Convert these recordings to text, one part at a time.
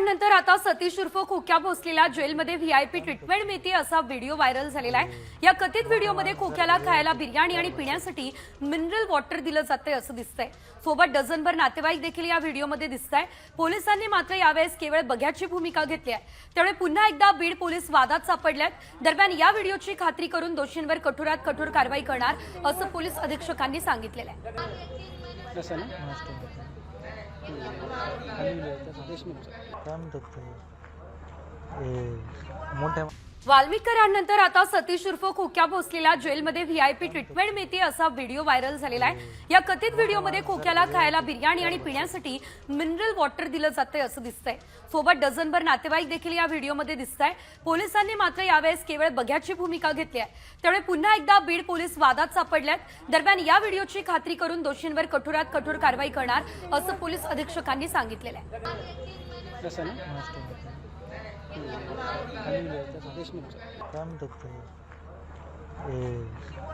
करानंतर आता सतीश उर्फ खोक्या भोसलेला जेलमध्ये व्हीआयपी ट्रीटमेंट मिळते असा व्हिडिओ व्हायरल झालेला आहे. या कथित व्हिडिओमध्ये खोक्याला खायला बिर्याणी आणि पिण्यासाठी मिनरल वॉटर दिलं जातंय असं दिसतंय. सोबत डझनभर नातेवाईक देखील या व्हिडिओमध्ये दिसत आहे पोलिसांनी मात्र यावेळेस केवळ बघ्याची भूमिका घेतली आहे. त्यामुळे पुन्हा एकदा बीड पोलीस वादात सापडल्यात. दरम्यान या व्हिडिओची खात्री करून दोषींवर कठोरात कठोर कारवाई करणार असं पोलीस अधीक्षकांनी सांगितलेलं आहे. कसं ना? काय म्हणतात ते? हे मोठ्या वाल्मिकरांनंतर आता सतीश उर्फ खोक्या भोसलेला जेलमध्ये व्हीआयपी ट्रीटमेंट मिळते असा व्हिडिओ व्हायरल झालेला आहे. या कथित व्हिडिओमध्ये खोक्याला खायला बिर्याणी आणि पिण्यासाठी मिनरल वॉटर दिलं जातंय असं दिसतंय. सोबत डझनभर नातेवाईक देखील या व्हिडिओमध्ये दिसत आहे पोलिसांनी मात्र यावेळेस केवळ बघ्याची भूमिका घेतली आहे. त्यामुळे पुन्हा एकदा बीड पोलीस वादात सापडल्यात. दरम्यान या व्हिडिओची खात्री करून दोषींवर कठोरात कठोर कारवाई करणार असं पोलीस अधीक्षकांनी सांगितलेलं आहे. काय म्हणतात ते?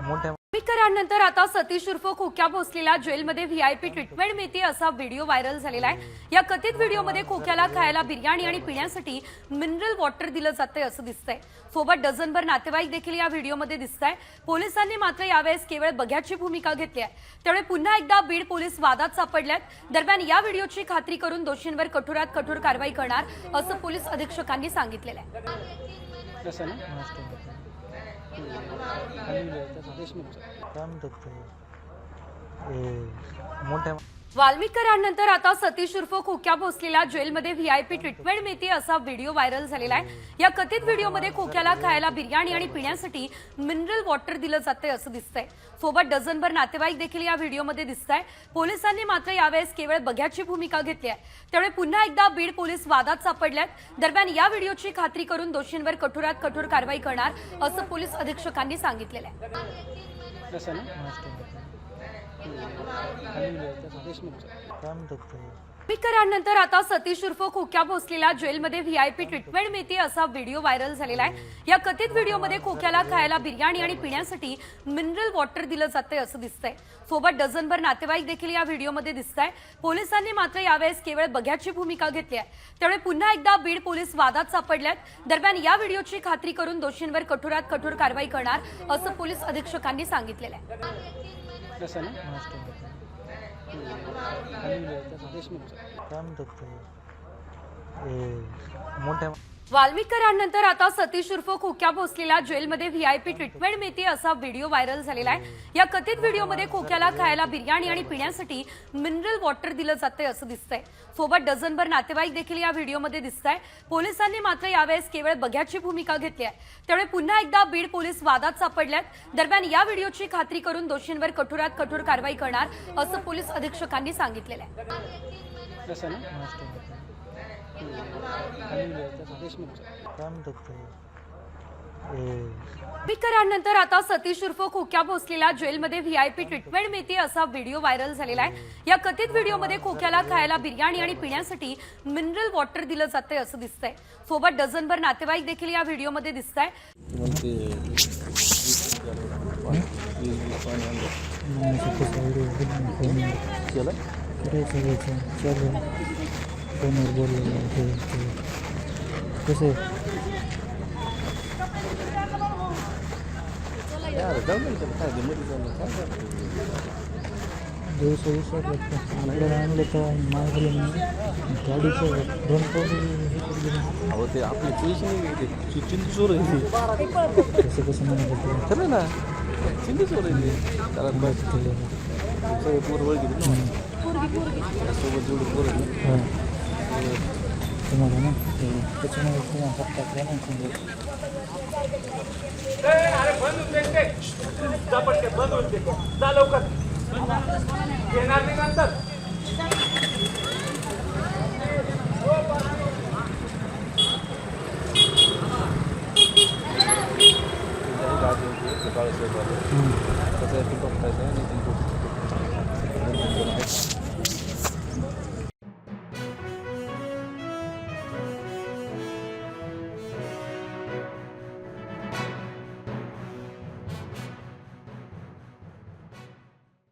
मोठ्या वाल्मिक आता सतीश उर्फ खोक्या भोसलेला जेलमध्ये व्हीआयपी ट्रीटमेंट मिळते असा व्हिडिओ व्हायरल झालेला आहे. या कथित व्हिडिओमध्ये खोक्याला खायला बिर्याणी आणि पिण्यासाठी मिनरल वॉटर दिलं जातंय असं दिसतंय. सोबत डझनभर नातेवाईक देखील या व्हिडिओमध्ये दिसत आहे पोलिसांनी मात्र यावेळेस केवळ बघ्याची भूमिका घेतली आहे. त्यामुळे पुन्हा एकदा बीड पोलीस वादात सापडल्यात. दरम्यान या व्हिडिओची खात्री करून दोषींवर कठोरात कठोर कारवाई करणार असं पोलीस अधीक्षकांनी सांगितलेलं आहे. कसं ना? देशमुखचं काय म्हणतात मोठ्या वाल्मिक कराडनंतर आता सतीश उर्फ खोक्या भोसलेला जेलमध्ये व्हीआयपी ट्रीटमेंट मिळते असा व्हिडिओ व्हायरल झालेला आहे. या कथित व्हिडिओमध्ये खोक्याला खायला बिर्याणी आणि पिण्यासाठी मिनरल वॉटर दिलं जातंय असं दिसतंय. सोबत डझनभर नातेवाईक देखील या व्हिडिओमध्ये दिसत आहे पोलिसांनी मात्र यावेळेस केवळ बघ्याची भूमिका घेतली आहे. त्यामुळे पुन्हा एकदा बीड पोलीस वादात सापडल्यात. दरम्यान या व्हिडिओची खात्री करून दोषींवर कठोरात कठोर कारवाई करणार असं पोलीस अधीक्षकांनी सांगितलेलं आहे. कसं आता सतीश उर्फ खोक्या भोसलेला जेलमध्ये व्हीआयपी ट्रीटमेंट मिळते असा व्हिडिओ व्हायरल झालेला आहे. या कथित व्हिडिओमध्ये खोक्याला खायला बिर्याणी आणि पिण्यासाठी मिनरल वॉटर दिलं जातंय असं दिसतंय. सोबत डझनभर नातेवाईक देखील या व्हिडिओमध्ये दिसत आहे पोलिसांनी मात्र यावेळेस केवळ बघ्याची भूमिका घेतली आहे. त्यामुळे पुन्हा एकदा बीड पोलीस वादात सापडल्यात. दरम्यान या व्हिडिओची खात्री करून दोषींवर कठोरात कठोर कारवाई करणार असं पोलीस अधीक्षकांनी सांगितलेलं आहे. कसं ना देशमुखचं काय म्हणतात मोठ्या वाल्मिक कराडनंतर आता सतीश उर्फ खोक्या भोसलेला जेलमध्ये व्हीआयपी ट्रीटमेंट मिळते असा व्हिडिओ व्हायरल झालेला आहे. या कथित व्हिडिओमध्ये खोक्याला खायला बिर्याणी आणि पिण्यासाठी मिनरल वॉटर दिलं जातंय असं दिसतंय. सोबत डझनभर नातेवाईक देखील या व्हिडिओमध्ये दिसत आहे पोलिसांनी मात्र यावेळेस केवळ बघ्याची भूमिका घेतली आहे. त्यामुळे पुन्हा एकदा बीड पोलीस वादात सापडल्यात. दरम्यान या व्हिडिओची खात्री करून दोषींवर कठोरात कठोर कारवाई करणार असं पोलीस अधीक्षकांनी सांगितलेलं आहे. कसं आता सतीश उर्फ खोक्या भोसलेला जेलमध्ये व्हीआयपी ट्रीटमेंट मिळते असा व्हिडिओ व्हायरल झालेला आहे. या कथित व्हिडिओमध्ये खोक्याला खायला बिर्याणी आणि पिण्यासाठी मिनरल वॉटर दिलं जातंय असं दिसतंय. सोबत डझनभर नातेवाईक देखील या व्हिडिओमध्ये दिसत आहे फोनवर बोललेलं ते. कसं दिवस विसरलं आपल्याला आणलं तर मागलं नाही. गाडीचं दोन अहो ते आपली चोईस नाही चिंती चोर आहे कसं कसं म्हणत खरं ना? चिंती चोर आहे ती. त्याला बस. केलं सगळे पोर ओळखी सोबत जेवढे पोर आहेत ना. हां. तुम्हाला ना त्याच्यामुळे तुम्हाला हप्ता काय नाही समजत गाडी होती काळेश्वर त्याच्यासाठी बघतायचं आणि